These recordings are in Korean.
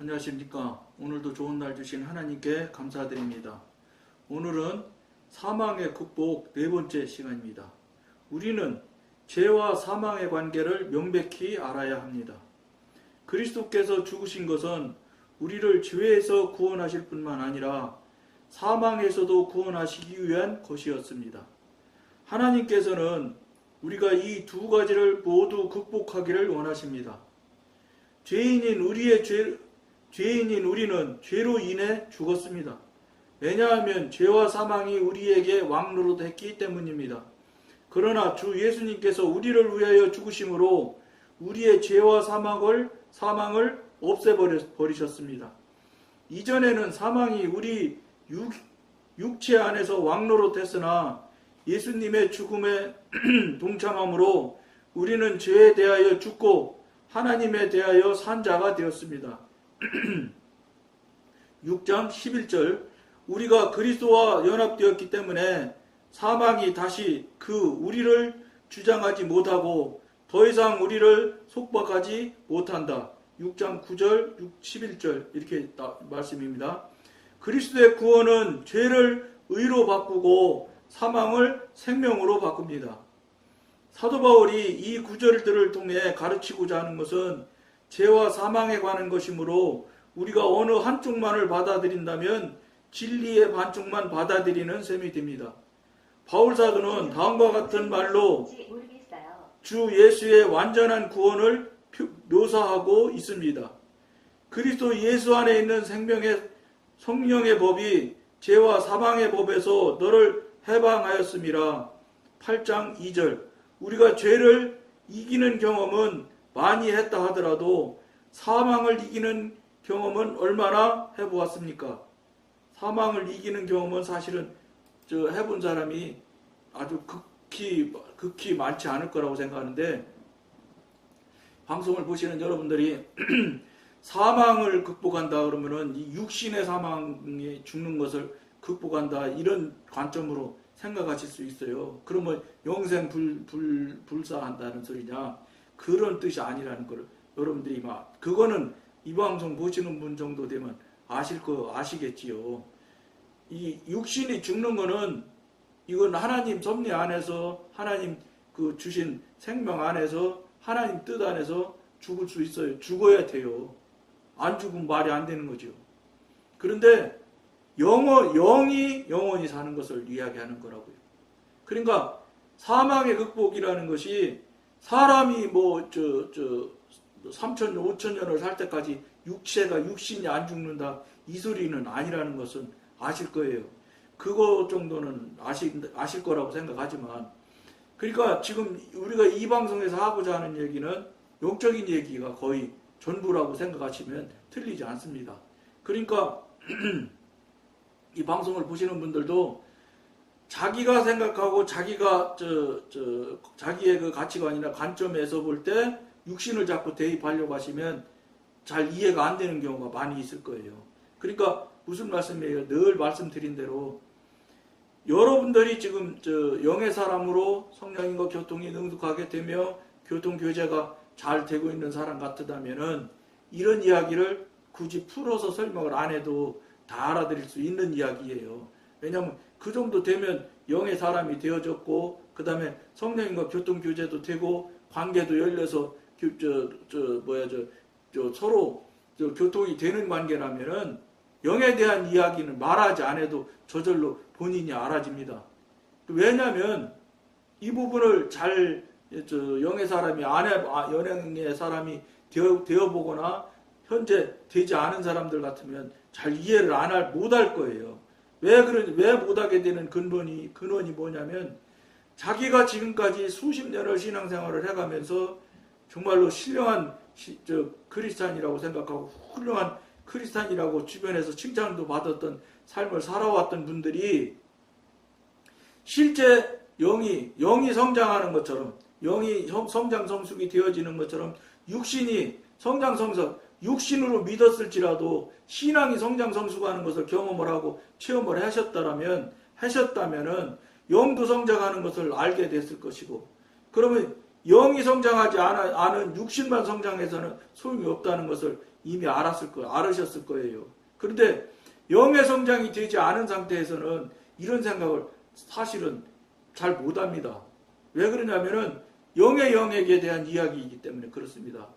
안녕하십니까. 오늘도 좋은 날 주신 하나님께 감사드립니다. 오늘은 사망의 극복 네 번째 시간입니다. 우리는 죄와 사망의 관계를 명백히 알아야 합니다. 그리스도께서 죽으신 것은 우리를 죄에서 구원하실 뿐만 아니라 사망에서도 구원하시기 위한 것이었습니다. 하나님께서는 우리가 이 두 가지를 모두 극복하기를 원하십니다. 죄인인 우리의 죄, 죄인인 우리는 죄로 인해 죽었습니다. 왜냐하면 죄와 사망이 우리에게 왕노릇 했기 때문입니다. 그러나 주 예수님께서 우리를 위하여 죽으심으로 우리의 죄와 사망을 사망을 없애버리셨습니다. 이전에는 사망이 우리 육, 육체 안에서 왕노릇했으나 예수님의 죽음에 동참함으로 우리는 죄에 대하여 죽고 하나님에 대하여 산 자가 되었습니다. 6장 11절 우리가 그리스도와 연합되었기 때문에 사망이 다시 그 우리를 주장하지 못하고 더 이상 우리를 속박하지 못한다. 6장 9절, 6, 11절 이렇게 말씀입니다. 그리스도의 구원은 죄를 의로 바꾸고 사망을 생명으로 바꿉니다. 사도 바울이 이 구절들을 통해 가르치고자 하는 것은 죄와 사망에 관한 것이므로 우리가 어느 한쪽만을 받아들인다면 진리의 반쪽만 받아들이는 셈이 됩니다. 바울 사도는 다음과 같은 말로 주 예수의 완전한 구원을 묘사하고 있습니다. 그리스도 예수 안에 있는 생명의 성령의 법이 죄와 사망의 법에서 너를 해방하였음이라. 8장 2절. 우리가 죄를 이기는 경험은 많이 했다 하더라도 사망을 이기는 경험은 얼마나 해보았습니까? 사망을 이기는 경험은 사실은 저 해본 사람이 아주 극히 극히 많지 않을 거라고 생각하는데 방송을 보시는 여러분들이 사망을 극복한다 그러면은 이 육신의 사망이 죽는 것을 극복한다 이런 관점으로 생각하실 수 있어요. 그러면 영생 불, 불, 불사한다는 소리냐? 그런 뜻이 아니라는 걸 여러분들이 막 그거는 이 방송 보시는 분 정도 되면 아실 거 아시겠지요. 이 육신이 죽는 거는 이건 하나님 섭리 안에서 하나님 그 주신 생명 안에서 하나님 뜻 안에서 죽을 수 있어요. 죽어야 돼요. 안 죽으면 말이 안 되는 거죠. 그런데 영어, 영이 영원히 사는 것을 이야기하는 거라고요. 그러니까 사망의 극복이라는 것이 사람이 뭐, 저, 저, 3천년, 5천 년을 살 때까지 육체가, 육신이 안 죽는다. 이 소리는 아니라는 것은 아실 거예요. 그거 정도는 아실, 아실 거라고 생각하지만. 그러니까 지금 우리가 이 방송에서 하고자 하는 얘기는 영적인 얘기가 거의 전부라고 생각하시면 틀리지 않습니다. 그러니까 이 방송을 보시는 분들도 자기가 생각하고 자기가 저, 저 자기의 그 가치관이나 관점에서 볼 때 육신을 자꾸 대입하려고 하시면 잘 이해가 안 되는 경우가 많이 있을 거예요. 그러니까 무슨 말씀이에요? 늘 말씀드린 대로 여러분들이 지금 저 영의 사람으로 성령인과 교통이 능숙하게 되며 교통 교제가 잘 되고 있는 사람 같다면은 이런 이야기를 굳이 풀어서 설명을 안 해도 다 알아들을 수 있는 이야기예요. 왜냐하면 그 정도 되면 영의 사람이 되어졌고 그 다음에 성령인과 교통 교제도 되고 관계도 열려서 교, 저, 저 뭐야 저, 저 서로 저 교통이 되는 관계라면은 영에 대한 이야기는 말하지 않아도 저절로 본인이 알아집니다. 왜냐하면 이 부분을 잘저 영의 사람이 안에 연행의 사람이 되어, 되어 보거나 현재 되지 않은 사람들 같으면 잘 이해를 안 할, 못 할 거예요. 왜 그런, 왜 못하게 되는 근본이, 근원이 뭐냐면 자기가 지금까지 수십 년을 신앙생활을 해가면서 정말로 신령한 시, 저, 크리스찬이라고 생각하고 훌륭한 크리스찬이라고 주변에서 칭찬도 받았던 삶을 살아왔던 분들이 실제 영이, 영이 성장하는 것처럼, 영이 성장 성숙이 되어지는 것처럼 육신이 성장 성숙, 육신으로 믿었을지라도 신앙이 성장 성숙하는 것을 경험을 하고 체험을 하셨다면 하셨다면은 영도 성장하는 것을 알게 됐을 것이고 그러면 영이 성장하지 않은 육신만 성장해서는 소용이 없다는 것을 이미 알았을 거예요. 알으셨을 거예요. 그런데 영의 성장이 되지 않은 상태에서는 이런 생각을 사실은 잘 못합니다. 왜 그러냐면은 영의 영에게 대한 이야기이기 때문에 그렇습니다.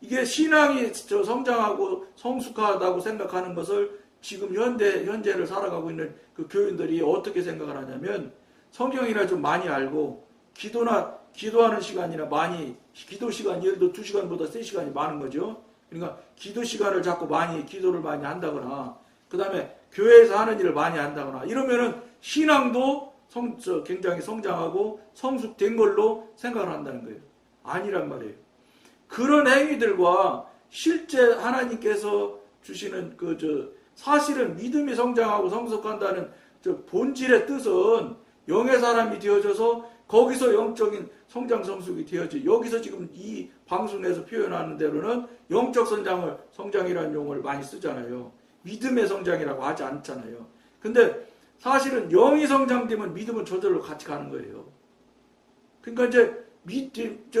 이게 신앙이 저 성장하고 성숙하다고 생각하는 것을 지금 현대 현재를 살아가고 있는 그 교인들이 어떻게 생각을 하냐면 성경이나 좀 많이 알고 기도나 기도하는 시간이나 많이 기도 시간 예를 들어 2시간보다 3시간이 많은 거죠. 그러니까 기도 시간을 자꾸 많이 기도를 많이 한다거나 그다음에 교회에서 하는 일을 많이 한다거나 이러면은 신앙도 성, 저 굉장히 성장하고 성숙된 걸로 생각을 한다는 거예요. 아니란 말이에요. 그런 행위들과 실제 하나님께서 주시는 그 저 사실은 믿음이 성장하고 성숙한다는 저 본질의 뜻은 영의 사람이 되어져서 거기서 영적인 성장 성숙이 되어지 여기서 지금 이 방송에서 표현하는 대로는 영적 성장을 성장이라는 용어를 많이 쓰잖아요. 믿음의 성장이라고 하지 않잖아요. 근데 사실은 영이 성장되면 믿음은 저절로 같이 가는 거예요. 그러니까 이제 믿, 저,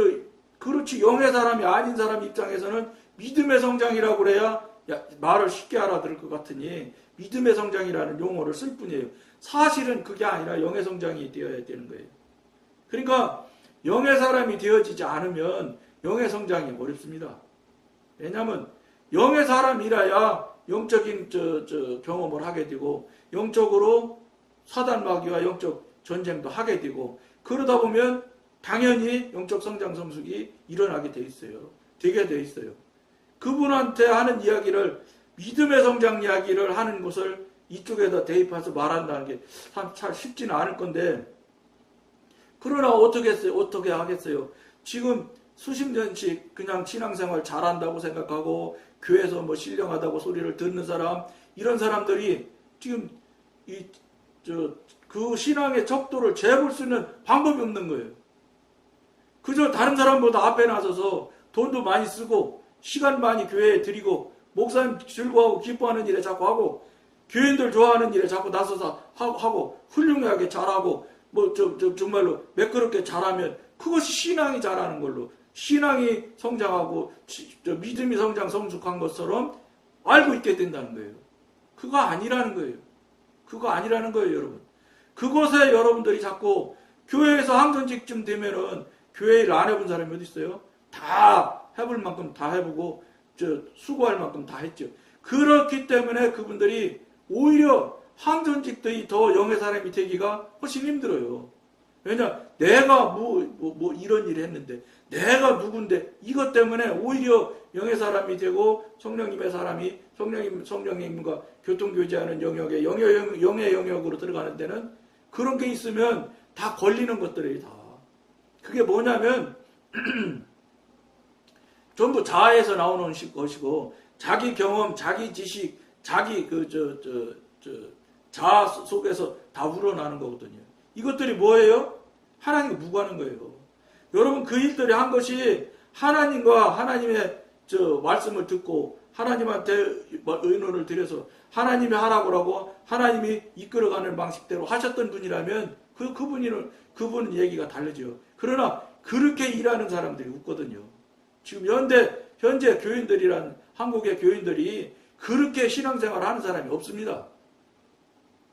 그렇지 영의 사람이 아닌 사람 입장에서는 믿음의 성장이라고 그래야 야, 말을 쉽게 알아들을 것 같으니 믿음의 성장이라는 용어를 쓸 뿐이에요. 사실은 그게 아니라 영의 성장이 되어야 되는 거예요. 그러니까 영의 사람이 되어지지 않으면 영의 성장이 어렵습니다. 왜냐하면 영의 사람이라야 영적인 저, 저 경험을 하게 되고 영적으로 사단 마귀와 영적 전쟁도 하게 되고 그러다 보면 당연히 영적 성장 성숙이 일어나게 돼 있어요. 되게 돼 있어요. 그분한테 하는 이야기를 믿음의 성장 이야기를 하는 것을 이쪽에다 대입해서 말한다는 게 참 쉽지는 않을 건데 그러나 어떻게 했어요? 어떻게 하겠어요? 지금 수십 년씩 그냥 신앙생활 잘한다고 생각하고 교회에서 뭐 신령하다고 소리를 듣는 사람 이런 사람들이 지금 이 저 그 신앙의 척도를 재볼 수 있는 방법이 없는 거예요. 그저 다른 사람보다 앞에 나서서 돈도 많이 쓰고 시간 많이 교회에 드리고 목사님 즐거워하고 기뻐하는 일에 자꾸 하고 교인들 좋아하는 일에 자꾸 나서서 하- 하고 훌륭하게 잘하고 뭐 저 저 정말로 매끄럽게 잘하면 그것이 신앙이 잘하는 걸로 신앙이 성장하고 믿음이 성장 성숙한 것처럼 알고 있게 된다는 거예요. 그거 아니라는 거예요. 그거 아니라는 거예요, 여러분. 그것에 여러분들이 자꾸 교회에서 항전직쯤 되면은 교회 일안 해본 사람이 어디 있어요? 다 해볼 만큼 다 해보고 저 수고할 만큼 다 했죠. 그렇기 때문에 그분들이 오히려 항전직들이 더 영의 사람이 되기가 훨씬 힘들어요. 왜냐 내가 뭐, 뭐, 뭐 이런 일을 했는데 내가 누군데 이것 때문에 오히려 영의 사람이 되고 성령님의 사람이 성령님 성령님과 교통 교제하는 영역에 영의, 영- 영의 영역으로 들어가는 데는 그런 게 있으면 다 걸리는 것들이 다 그게 뭐냐면 전부 자아에서 나오는 시- 것이고 자기 경험, 자기 지식, 자기 그 저 저 저 자아 속에서 다 우러나는 거거든요. 이것들이 뭐예요? 하나님과 무관한 거예요. 여러분 그 일들이 한 것이 하나님과 하나님의 저 말씀을 듣고 하나님한테 의논을 드려서 하나님이 하라고 하고 하나님이 이끌어가는 방식대로 하셨던 분이라면 그 그분이는 그분 얘기가 다르죠. 그러나 그렇게 일하는 사람들이 없거든요. 지금 현대 현재 교인들이란 한국의 교인들이 그렇게 신앙생활 하는 사람이 없습니다.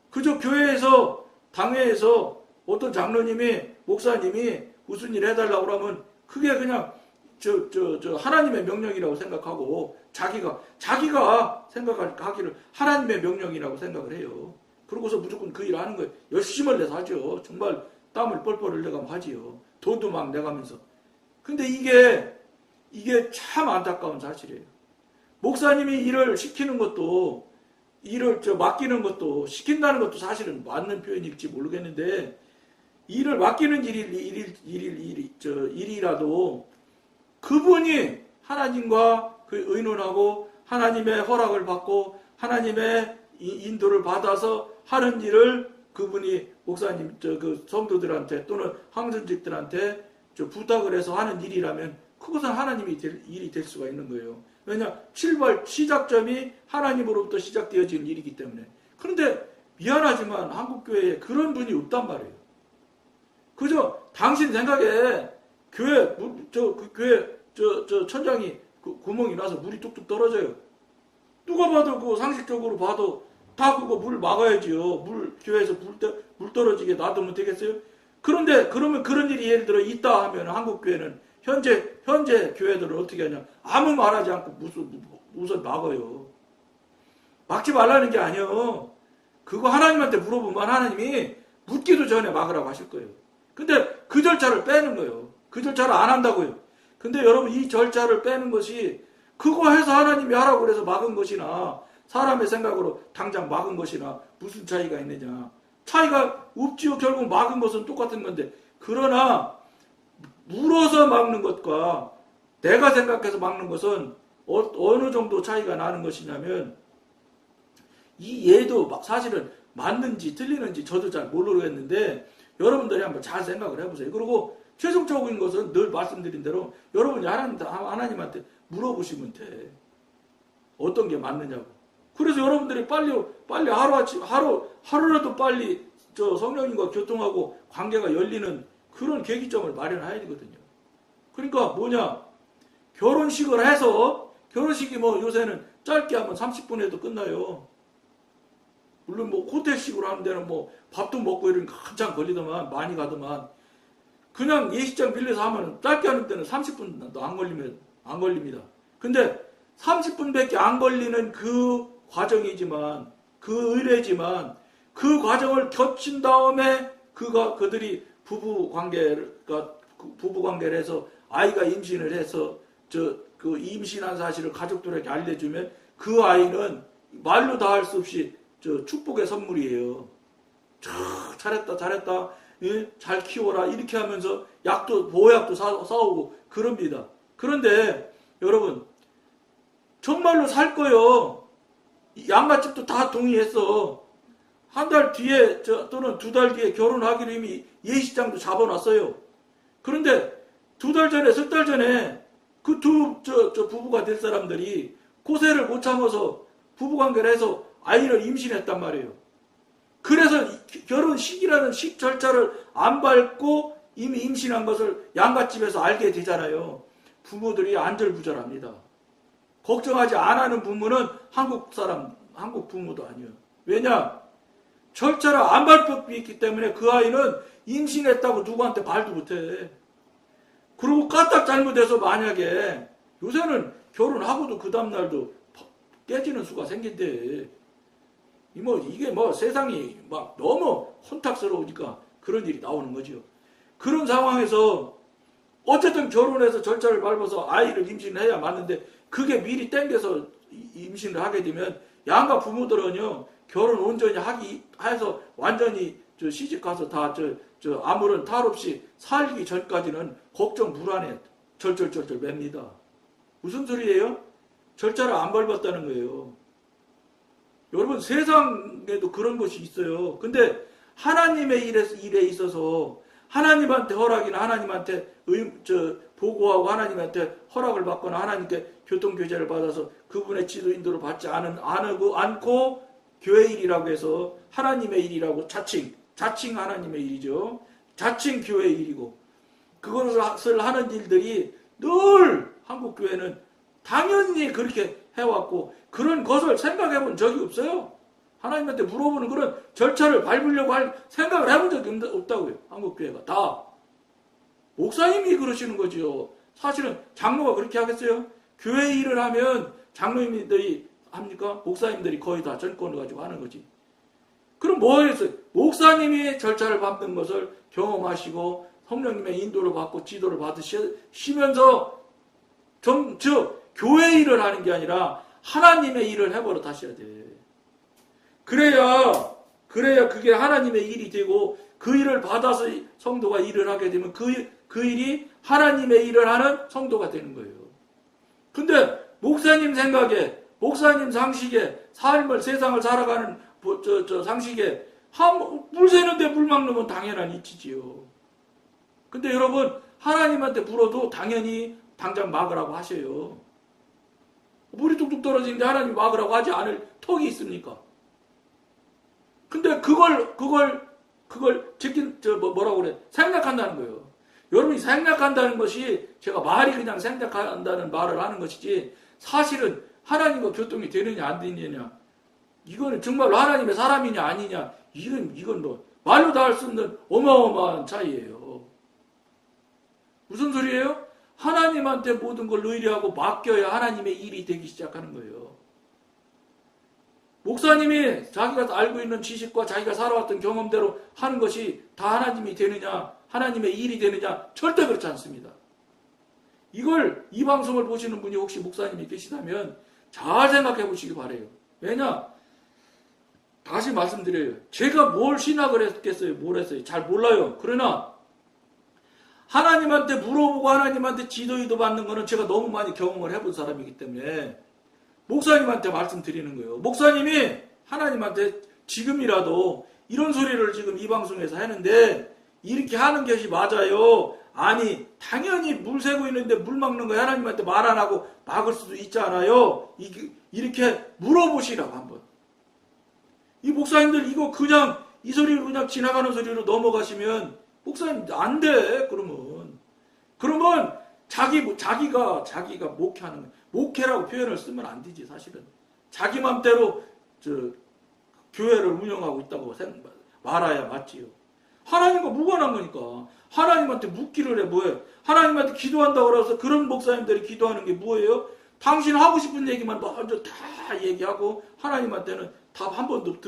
그저 교회에서 당회에서 어떤 장로님이 목사님이 무슨 일 해달라고 그러면 그게 그냥 저 저 저 하나님의 명령이라고 생각하고 자기가 자기가 생각하기를 하나님의 명령이라고 생각을 해요. 그러고서 무조건 그일 하는 거예요. 열심을 내서 하죠. 정말 땀을 뻘뻘 흘려가면 하지요. 돈도 막 내가면서. 근데 이게 이게 참 안타까운 사실이에요. 목사님이 일을 시키는 것도 일을 저 맡기는 것도 시킨다는 것도 사실은 맞는 표현일지 모르겠는데 일을 맡기는 일이 일일 일 일 일이 저 일이라도 그분이 하나님과 그 의논하고 하나님의 허락을 받고 하나님의 이- 인도를 받아서 하는 일을 그분이 목사님 저 그 성도들한테 또는 항전직들한테 저 부탁을 해서 하는 일이라면 그것은 하나님이 될 일이 될 수가 있는 거예요. 왜냐 출발 시작점이 하나님으로부터 시작되어진 일이기 때문에. 그런데 미안하지만 한국 교회에 그런 분이 없단 말이에요. 그저 당신 생각에 교회 물- 저그 교회 저 저 천장이 그 구멍이 나서 물이 뚝뚝 떨어져요. 누가 봐도 그 상식적으로 봐도 다 그거 물 막아야지요. 물 교회에서 물, 떠- 물 떨어지게 놔두면 되겠어요? 그런데 그러면 그런 일이 예를 들어 있다 하면 한국 교회는 현재 현재 교회들은 어떻게 하냐? 아무 말하지 않고 무슨 우선 막아요. 막지 말라는 게 아니에요. 그거 하나님한테 물어보면 하나님이 묻기도 전에 막으라고 하실 거예요. 근데 그 절차를 빼는 거예요. 그 절차를 안 한다고요. 근데 여러분 이 절차를 빼는 것이 그거 해서 하나님이 하라고 그래서 막은 것이나 사람의 생각으로 당장 막은 것이나 무슨 차이가 있느냐. 차이가 없지요. 결국 막은 것은 똑같은 건데. 그러나 물어서 막는 것과 내가 생각해서 막는 것은 어, 느 정도 차이가 나는 것이냐면 이 예도 막 사실은 맞는지 틀리는지 저도 잘 모르겠는데 여러분들이 한번 잘 생각을 해보세요. 그리고 최종적인 것은 늘 말씀드린 대로 여러분이 하나님, 하나님한테 물어보시면 돼. 어떤 게 맞느냐고. 그래서 여러분들이 빨리 빨리 하루 아침 하루 하루라도 빨리 저 성령님과 교통하고 관계가 열리는 그런 계기점을 마련해야 되거든요. 그러니까 뭐냐 결혼식을 해서 결혼식이 뭐 요새는 짧게 하면 30분에도 끝나요. 물론 뭐 호텔식으로 하는 데는 뭐 밥도 먹고 이러니까 한참 걸리더만 많이 가더만 그냥 예식장 빌려서 하면 짧게 하는 때는 30분도 안 걸리면 안 걸립니다. 근데 30분밖에 안 걸리는 그 과정이지만 그 의뢰지만 그 과정을 겹친 다음에 그가 그들이 부부 관계를 그 부부 관계를 해서 아이가 임신을 해서 저 그 임신한 사실을 가족들에게 알려주면 그 아이는 말로 다 할 수 없이 저 축복의 선물이에요. 참 잘했다 잘했다 예? 잘 키워라 이렇게 하면서 약도 보약도 사, 사오고 그럽니다. 그런데 여러분 정말로 살 거요. 이 양갓집도 다 동의했어. 한 달 뒤에 저, 또는 두 달 뒤에 결혼하기로 이미 예식장도 잡아놨어요. 그런데 두 달 전에 석 달 전에 그 두저 저 부부가 될 사람들이 고세를 못 참아서 부부관계를 해서 아이를 임신했단 말이에요. 그래서 이- 결혼 식이라는 식 절차를 안 밟고 이미 임신한 것을 양갓집에서 알게 되잖아요. 부모들이 안절부절합니다. 걱정하지 안 하는 부모는 한국 사람, 한국 부모도 아니에요. 왜냐? 절차를 안 밟고 있기 때문에 그 아이는 임신했다고 누구한테 말도 못해. 그리고 까딱 잘못해서 만약에 요새는 결혼하고도 그 다음날도 깨지는 수가 생긴대. 이뭐 이게 뭐 세상이 막 너무 혼탁스러우니까 그런 일이 나오는 거죠. 그런 상황에서 어쨌든 결혼해서 절차를 밟아서 아이를 임신해야 맞는데 그게 미리 땡겨서 이- 임신을 하게 되면 양가 부모들은요 결혼 온전히 하기 해서 완전히 저 시집 가서 다 저 저 아무런 탈 없이 살기 전까지는 걱정 불안해 절절절절 맵니다. 무슨 소리예요? 절차를 안 밟았다는 거예요. 여러분 세상에도 그런 것이 있어요. 근데 하나님의 일에, 일에 있어서 하나님한테 허락이나 하나님한테 의, 저, 보고하고 하나님한테 허락을 받거나 하나님께 교통교제를 받아서 그분의 지도 인도를 받지 않은, 않고, 않고 교회 일이라고 해서 하나님의 일이라고 자칭, 자칭 하나님의 일이죠. 자칭 교회 일이고 그것을 하는 일들이 늘 한국 교회는 당연히 그렇게 해왔고 그런 것을 생각해 본 적이 없어요. 하나님한테 물어보는 그런 절차를 밟으려고 할 생각을 해본 적이 없- 없다고요. 한국 교회가 다 목사님이 그러시는 거죠. 사실은 장로가 그렇게 하겠어요? 교회 일을 하면 장로님들이 합니까? 목사님들이 거의 다 전권을 가지고 하는 거지. 그럼 뭐 했어요? 목사님이 절차를 밟는 것을 경험하시고 성령님의 인도를 받고 지도를 받으시면서 좀, 즉, 교회 일을 하는 게 아니라 하나님의 일을 해버려 다셔야 돼. 그래야, 그래야 그게 하나님의 일이 되고 그 일을 받아서 성도가 일을 하게 되면 그, 일- 그 일이 하나님의 일을 하는 성도가 되는 거예요. 근데 목사님 생각에, 목사님 상식에, 삶을, 세상을 살아가는 뭐, 저, 저 상식에, 한, 물 새는데 물 막는 건 당연한 이치지요. 근데 여러분, 하나님한테 물어도 당연히 당장 막으라고 하셔요. 물이 뚝뚝 떨어지는데 하나님 막으라고 하지 않을 턱이 있습니까? 근데 그걸, 그걸, 그걸 지킨, 저, 뭐, 뭐라고 그래? 생각한다는 거예요. 여러분이 생략한다는 것이 제가 말이 그냥 생략한다는 말을 하는 것이지 사실은 하나님과 교통이 되느냐 안 되느냐 이거는 정말로 하나님의 사람이냐 아니냐 이건 이건 뭐 말로 다 할 수 없는 어마어마한 차이예요. 무슨 소리예요? 하나님한테 모든 걸 의뢰하고 맡겨야 하나님의 일이 되기 시작하는 거예요. 목사님이 자기가 알고 있는 지식과 자기가 살아왔던 경험대로 하는 것이 다 하나님이 되느냐, 하나님의 일이 되느냐, 절대 그렇지 않습니다. 이걸, 이 방송을 보시는 분이 혹시 목사님이 계시다면 잘 생각해 보시기 바래요. 왜냐? 다시 말씀드려요. 제가 뭘 신학을 했겠어요? 뭘 했어요? 잘 몰라요. 그러나, 하나님한테 물어보고 하나님한테 지도 이도 받는 거는 제가 너무 많이 경험을 해본 사람이기 때문에 목사님한테 말씀드리는 거예요. 목사님이 하나님한테 지금이라도 이런 소리를 지금 이 방송에서 하는데 이렇게 하는 것이 맞아요. 아니 당연히 물 새고 있는데 물 막는 거 하나님한테 말 안 하고 막을 수도 있잖아요. 이- 이렇게 물어보시라고 한번. 이 목사님들 이거 그냥 이 소리로 그냥 지나가는 소리로 넘어가시면 목사님 안 돼. 그러면 그러면 자기 자기가 자기가 목회하는 거. 목회라고 표현을 쓰면 안 되지 사실은 자기 맘대로 저 교회를 운영하고 있다고 생각 말아야 맞지요. 하나님과 무관한 거니까 하나님한테 묻기를 해 뭐해? 하나님한테 기도한다고 그래서 그런 목사님들이 기도하는 게 뭐예요? 당신 하고 싶은 얘기만 먼저 다 얘기하고 하나님한테는 답 한 번도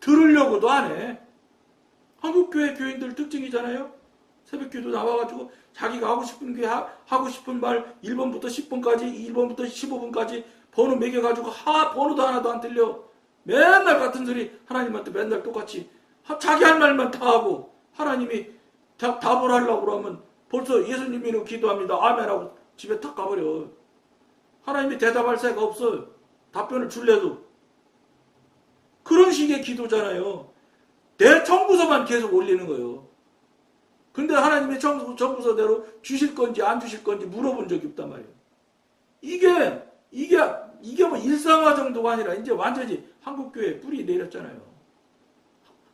들으려고도 안 해. 한국 교회 교인들 특징이잖아요. 새벽 기도 나와가지고 자기가 하고 싶은 게 하, 고 싶은 말 1번부터 10번까지 1번부터 15번까지 번호 매겨가지고 하 번호도 하나도 안 틀려. 맨날 같은 소리 하나님한테 맨날 똑같이. 하- 자기 할 말만 다 하고 하나님이 다- 답을 하려고 그러면 벌써 예수님이로 기도합니다. 아멘하고 집에 탁 가버려. 하나님이 대답할 새가 없어요. 답변을 줄래도. 그런 식의 기도잖아요. 내 청구서만 계속 올리는 거예요 근데 하나님의 정- 정부서대로 주실 건지 안 주실 건지 물어본 적이 없단 말이에요. 이게 이게 이게 뭐 일상화 정도가 아니라 이제 완전히 한국 교회 뿌리 내렸잖아요.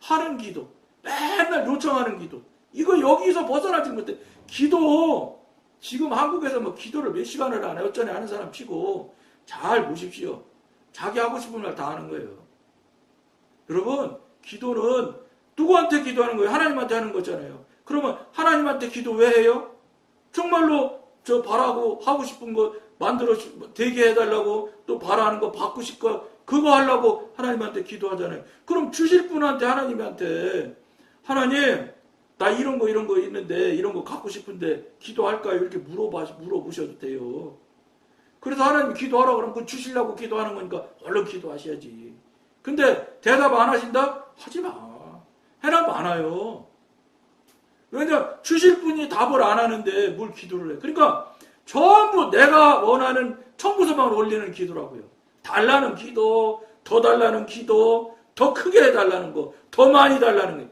하는 기도, 맨날 요청하는 기도. 이거 여기서 벗어나지 못해. 기도 지금 한국에서 뭐 기도를 몇 시간을 하나 어쩌네 하는 사람 치고 잘 보십시오. 자기 하고 싶은 말 다 하는 거예요. 여러분 기도는 누구한테 기도하는 거예요? 하나님한테 하는 거잖아요. 그러면 하나님한테 기도 왜 해요? 정말로 저 바라고 하고 싶은 거 만들어 주- 되게 해달라고 또 바라는 거 받고 싶고 그거 하려고 하나님한테 기도하잖아요. 그럼 주실 분한테 하나님한테 하나님 나 이런 거 이런 거 있는데 이런 거 갖고 싶은데 기도할까요? 이렇게 물어봐 물어보셔도 돼요. 그래서 하나님 기도하라 그러면 그 주시려고 기도하는 거니까 얼른 기도하셔야지. 근데 대답 안 하신다? 하지 마. 해나 많아요. 왜냐 주실 분이 답을 안 하는데 뭘 기도를 해. 그러니까 전부 내가 원하는 청구서만 올리는 기도라고요. 달라는 기도, 더 달라는 기도, 더 크게 해달라는 거, 더 많이 달라는 거.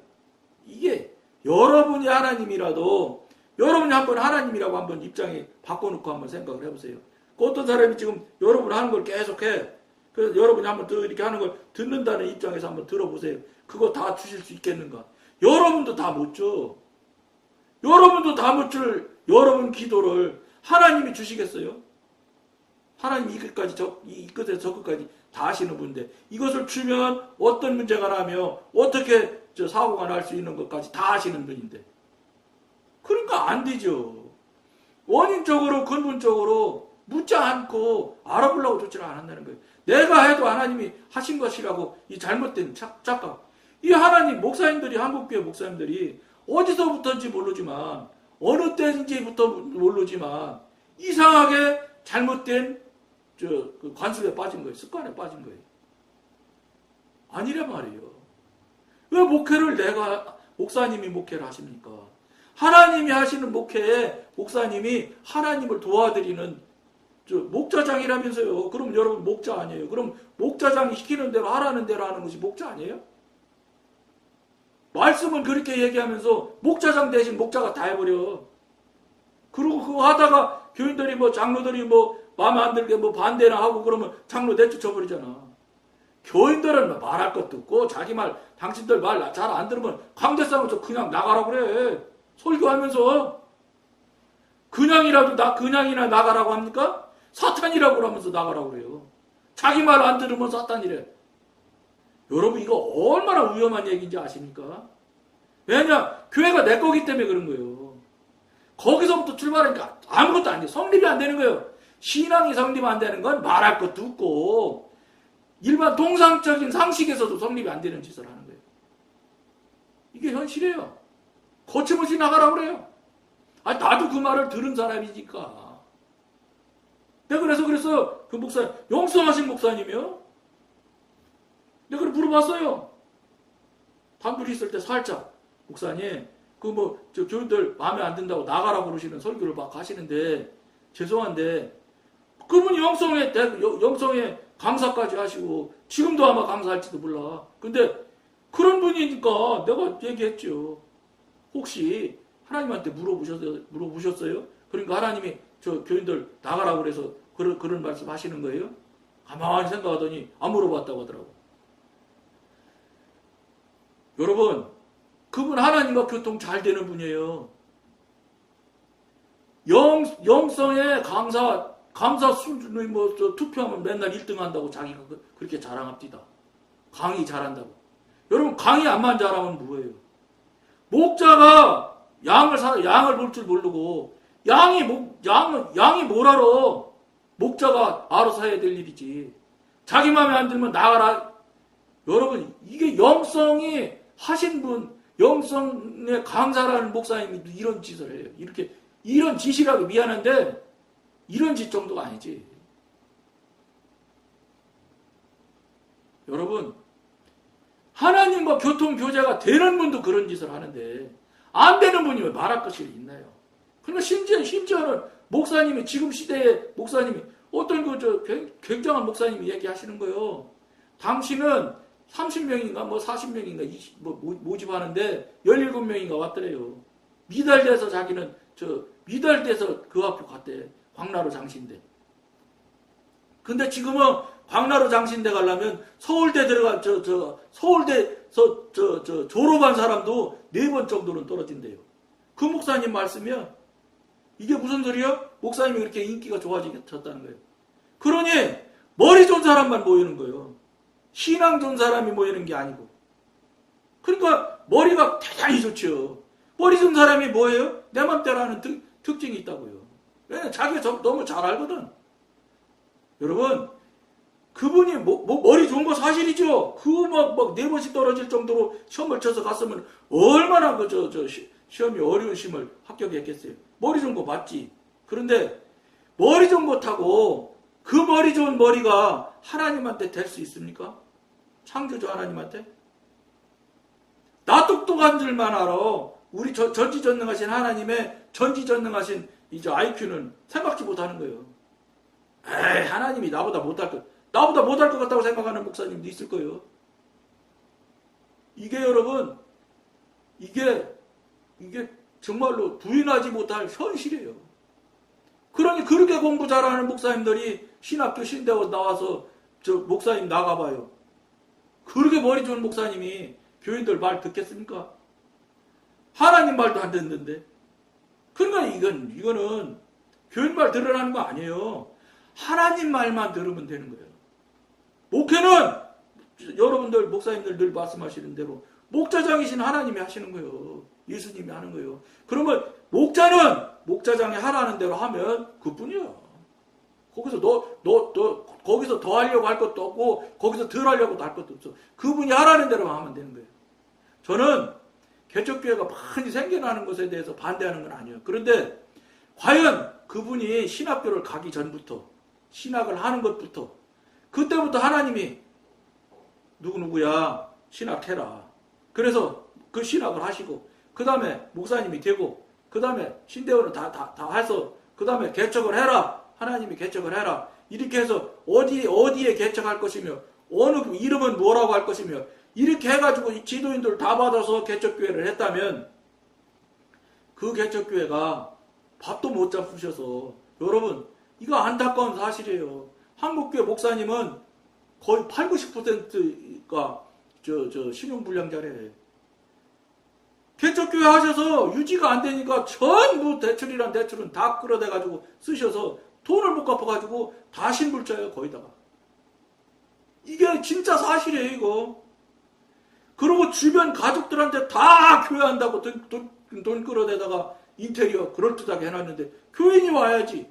이게 여러분이 하나님이라도 여러분이 한번 하나님이라고 한번 입장에 바꿔놓고 한번 생각을 해보세요. 그 어떤 사람이 지금 여러분 하는 걸 계속해. 그래서 여러분이 한번 더 이렇게 하는 걸 듣는다는 입장에서 한번 들어보세요. 그거 다 주실 수 있겠는가? 여러분도 다 못 줘. 여러분도 다못줄 여러분 기도를 하나님이 주시겠어요? 하나님 이 끝까지 저, 이 끝에서 저 끝까지 다 하시는 분인데 이것을 주면 어떤 문제가 나며 어떻게 저 사고가 날 수 있는 것까지 다 하시는 분인데 그러니까 안 되죠. 원인적으로 근본적으로 묻지 않고 알아보려고 조치를 안 한다는 거예요. 내가 해도 하나님이 하신 것이라고 이 잘못된 착, 착각. 이 하나님 목사님들이 한국교회 목사님들이 어디서부터인지 모르지만 어느 때인지부터 모르지만 이상하게 잘못된 저그 관습에 빠진 거예요. 습관에 빠진 거예요. 아니란 말이에요. 왜 목회를 내가 목사님이 목회를 하십니까? 하나님이 하시는 목회에 목사님이 하나님을 도와드리는 저 목자장이라면서요. 그럼 여러분 목자 아니에요? 그럼 목자장이 시키는 대로 하라는 대로 하는 것이 목자 아니에요? 말씀을 그렇게 얘기하면서 목자장 대신 목자가 다 해버려. 그리고 그거 하다가 교인들이 뭐 장로들이 뭐 마음에 안 들게 뭐 반대나 하고 그러면 장로 내쫓아버리잖아. 교인들은 말할 것도 없고 자기 말 당신들 말 잘 안 들으면 강대상에서 그냥 나가라 그래. 설교하면서 그냥이라도 나 그냥이나 나가라고 합니까? 사탄이라고 그러면서 나가라고 그래요. 자기 말 안 들으면 사탄이래. 여러분 이거 얼마나 위험한 얘기인지 아십니까? 왜냐 교회가 내 거기 때문에 그런 거예요. 거기서부터 출발하니까 아무것도 안 돼. 성립이 안 되는 거예요. 신앙이 성립 안 되는 건 말할 것도 없고 일반 통상적인 상식에서도 성립이 안 되는 짓을 하는 거예요. 이게 현실이에요. 거침없이 나가라고 그래요. 아 나도 그 말을 들은 사람이니까. 내가 그래서 그래서 그 목사 영성하신 목사님이요. 내가 물어봤어요. 단둘이 있을 때 살짝 목사님 그 뭐 저 교인들 마음에 안 든다고 나가라고 그러시는 설교를 막 하시는데 죄송한데 그분 영성에 영성에 강사까지 하시고 지금도 아마 강사할지도 몰라. 근데 그런 분이니까 내가 얘기했죠. 혹시 하나님한테 물어보셨어요? 물어보셨어요? 그러니까 하나님이 저 교인들 나가라고 그래서 그런 그런 말씀 하시는 거예요? 가만히 생각하더니 안 물어봤다고 하더라고. 여러분, 그분 하나님과 교통 잘 되는 분이에요. 영, 영성의 강사, 강사 수준의 뭐, 저 투표하면 맨날 1등 한다고 자기가 그- 그렇게 자랑합니다. 강의 잘한다고. 여러분, 강의 안만 잘하면 뭐예요? 목자가 양을 사, 양을 볼 줄 모르고, 양이, 목, 양, 양이 뭘 알아? 목자가 알아서 해야 될 일이지. 자기 마음에 안 들면 나가라. 여러분, 이게 영성이 하신 분, 영성의 강사라는 목사님이 이런 짓을 해요. 이렇게, 이런 짓이라고 미안한데, 이런 짓 정도가 아니지. 여러분, 하나님과 교통 교제가 되는 분도 그런 짓을 하는데, 안 되는 분이 왜 말할 것이 있나요? 그러니까 심지어, 심지어는 목사님이, 지금 시대의 목사님이, 어떤 그, 저, 굉장한 목사님이 얘기하시는 거예요. 당신은 30명인가 뭐 40명인가 20, 뭐 모- 모집하는데 17명인가 왔더래요. 미달돼서 자기는 저 미달돼서 그 학교 갔대. 광나루 장신대. 근데 지금은 광나루 장신대 가려면 서울대 들어가 저 저 서울대서 저 저 졸업한 사람도 네 번 정도는 떨어진대요. 그 목사님 말씀이야. 이게 무슨 소리야? 목사님이 그렇게 인기가 좋아졌다는 거예요. 그러니 머리 좋은 사람만 모이는 거예요. 신앙 좋은 사람이 모이는 게 아니고. 그러니까 머리가 대단히 좋죠. 머리 좋은 사람이 뭐예요? 내 맘대로 하는 특, 특징이 있다고요. 왜냐 자기가 저- 너무 잘 알거든. 여러분, 그분이 뭐, 뭐 머리 좋은 거 사실이죠. 그거 막, 막네 번씩 떨어질 정도로 시험을 쳐서 갔으면 얼마나 그, 저, 시험이 어려운 시험을 합격했겠어요. 머리 좋은 거 맞지. 그런데 머리 좋은 거 타고 그 머리 좋은 머리가 하나님한테 될 수 있습니까? 창조주 하나님한테? 나 똑똑한 줄만 알아. 우리 저- 전지전능하신 하나님의 전지전능하신 이제 IQ는 생각지 못하는 거예요. 에이, 하나님이 나보다 못할 것, 나보다 못할 것 같다고 생각하는 목사님도 있을 거예요. 이게 여러분, 이게, 이게 정말로 부인하지 못할 현실이에요. 그러니 그렇게 공부 잘하는 목사님들이 신학교 신대원 나와서 저 목사님 나가봐요. 그렇게 머리 좋은 목사님이 교인들 말 듣겠습니까? 하나님 말도 안 듣는데. 그러니까 이건, 이거는 교인 말 들으라는 거 아니에요. 하나님 말만 들으면 되는 거예요. 목회는 여러분들 목사님들 늘 말씀하시는 대로 목자장이신 하나님이 하시는 거예요. 예수님이 하는 거예요. 그러면 목자는 목자장이 하라는 대로 하면 그뿐이야. 거기서 너, 너, 너, 거기서 더 하려고 할 것도 없고, 거기서 덜 하려고도 할 것도 없어. 그분이 하라는 대로만 하면 되는 거예요. 저는 개척교회가 많이 생겨나는 것에 대해서 반대하는 건 아니에요. 그런데, 과연 그분이 신학교를 가기 전부터, 신학을 하는 것부터, 그때부터 하나님이, 누구누구야, 신학해라. 그래서 그 신학을 하시고, 그 다음에 목사님이 되고, 그 다음에 신대원을 다, 다, 다 해서, 그 다음에 개척을 해라. 하나님이 개척을 해라. 이렇게 해서 어디, 어디에 개척할 것이며, 어느 이름은 뭐라고 할 것이며, 이렇게 해가지고 이 지도인들 다 받아서 개척교회를 했다면, 그 개척교회가 밥도 못 잡수셔서, 여러분, 이거 안타까운 사실이에요. 한국교회 목사님은 거의 8, 90%가 저, 저, 신용불량자래. 개척교회 하셔서 유지가 안 되니까 전부 대출이란 대출은 다 끌어대가지고 쓰셔서 돈을 못 갚아가지고 다 신불자예요, 거의다가. 이게 진짜 사실이에요, 이거. 그리고 주변 가족들한테 다 교회 한다고 돈, 돈, 돈 끌어대다가 인테리어 그럴듯하게 해놨는데 교인이 와야지.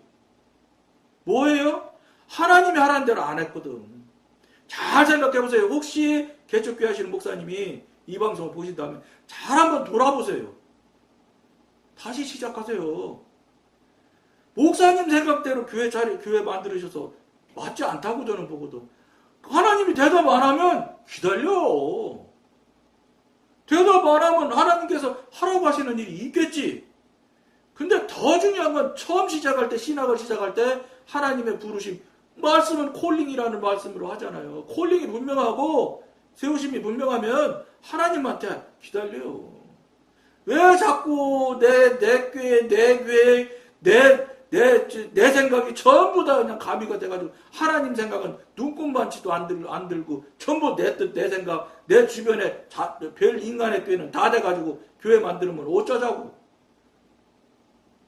뭐예요? 하나님이 하라는 대로 안 했거든. 잘 생각해보세요. 혹시 개척교회 하시는 목사님이 이 방송을 보신다면 잘 한번 돌아보세요. 다시 시작하세요. 목사님 생각대로 교회 자리, 교회 만들으셔서 맞지 않다고 저는 보거든. 하나님이 대답 안 하면 기다려. 대답 안 하면 하나님께서 하라고 하시는 일이 있겠지. 근데 더 중요한 건 처음 시작할 때, 신학을 시작할 때 하나님의 부르심, 말씀은 콜링이라는 말씀으로 하잖아요. 콜링이 분명하고 세우심이 분명하면 하나님한테 기다려요. 왜 자꾸 내, 내 꾀, 내 궤, 내, 내, 내 생각이 전부 다 그냥 가미가 돼가지고 하나님 생각은 눈꽃만치도 안, 들, 안 들고 전부 내 뜻, 내 생각, 내 주변에 자, 별 인간의 꾀는 다 돼가지고 교회 만들면 어쩌자고.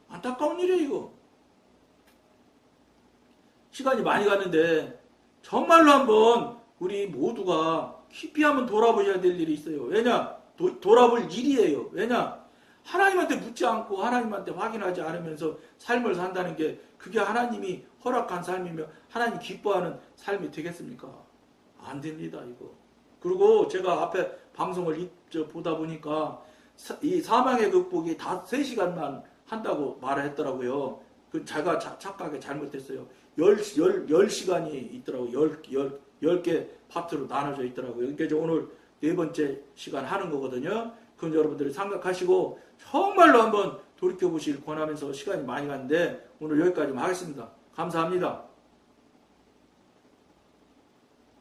안타까운 일이에요, 이거. 시간이 많이 갔는데 정말로 한번 우리 모두가 한번 돌아보셔야 될 일이 있어요. 왜냐? 도, 돌아볼 일이에요. 왜냐? 하나님한테 묻지 않고 하나님한테 확인하지 않으면서 삶을 산다는 게 그게 하나님이 허락한 삶이며 하나님 기뻐하는 삶이 되겠습니까? 안 됩니다, 이거. 그리고 제가 앞에 방송을 보다 보니까 사- 이 사망의 극복이 다 3시간만 한다고 말을 했더라고요. 그 제가 자- 착각에 잘못했어요. 10, 10, 10시간이 있더라고요. 10, 10, 10개 파트로 나눠져 있더라고요. 그러니까 이제 오늘 네 번째 시간 하는 거거든요. 그건 여러분들이 생각하시고 정말로 한번 돌이켜 보실 권하면서 시간이 많이 갔는데 오늘 여기까지만 하겠습니다. 감사합니다.